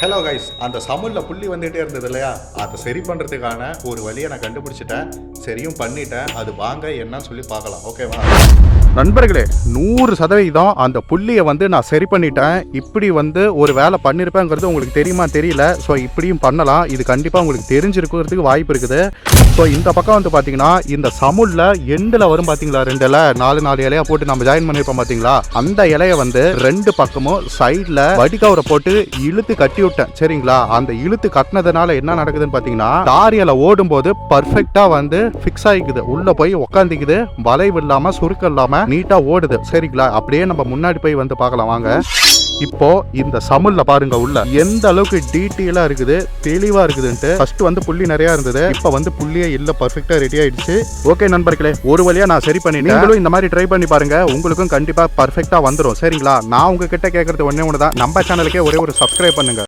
Hello guys அந்த சமூலில் புள்ளி வந்துகிட்டே இருந்தது இல்லையா? அதை சரி பண்ணுறதுக்கான ஒரு வழியை நான் கண்டுபிடிச்சிட்டேன். சரியும் பண்ணிட்டேன். அது வாங்க என்னன்னு சொல்லி பார்க்கலாம். ஓகேவா நண்பர்களே நூறு சதவீதம் அந்த புள்ளியை வந்து நான் சரி பண்ணிட்டேன். இப்படி வந்து ஒரு வேலை பண்ணியிருப்பேங்கிறது உங்களுக்கு தெரியுமா? தெரியல. ஸோ இப்படியும் பண்ணலாம். இது கண்டிப்பாக உங்களுக்கு தெரிஞ்சிருக்கிறதுக்கு வாய்ப்பு இருக்குது. ஸோ இந்த பக்கம் வந்து பார்த்தீங்கன்னா இந்த சமுலில் எண்டில் வரும் பார்த்தீங்களா? ரெண்டு இலை நாலு நாலு இலையா போட்டு நம்ம ஜாயின் பண்ணியிருப்போம் பார்த்தீங்களா? அந்த இலையை வந்து ரெண்டு பக்கமும் சைடில் வடிகவரை போட்டு இழுத்து கட்டி விட்டேன். சரிங்களா? அந்த இழுத்து கட்டினதுனால என்ன நடக்குதுன்னு பார்த்தீங்கன்னா தாரியல ஓடும்போது பர்ஃபெக்டாக வந்து ஃபிக்ஸ் ஆகிக்குது உள்ள போய் உக்காந்துக்குது. வளைவு இல்லாமல் சுருக்கம் இல்லாமல் நீட்டாக ஓடுது. சரிங்களா? அப்படியே நம்ம முன்னாடி போய் வந்து பார்க்கலாம். வாங்க. இப்போ இந்த சமுல்ல பாருங்க உள்ள. எந்த அளவுக்கு டீட்டெயிலா இருக்குது தெளிவா இருக்குதுன்ட்டு. ஃபர்ஸ்ட் வந்து புள்ளி நிறைய இருந்தது. இப்போ வந்து புள்ளியே இல்ல பர்ஃபெக்டா ரெடி ஆயிடுச்சு. ஓகே நண்பர்களே ஒரு வழியா நான் சரி பண்ணி நீங்களும் இந்த மாதிரி ட்ரை பண்ணி பாருங்க. உங்களுக்கும் கண்டிப்பா பர்ஃபெக்டா வந்துடும் சரிங்களா? நான் உங்ககிட்ட கேட்கறது ஒன்னே ஒன்று தான் நம்ம சேனலுக்கே ஒரே ஒரு சப்ஸ்கிரைப் பண்ணுங்க.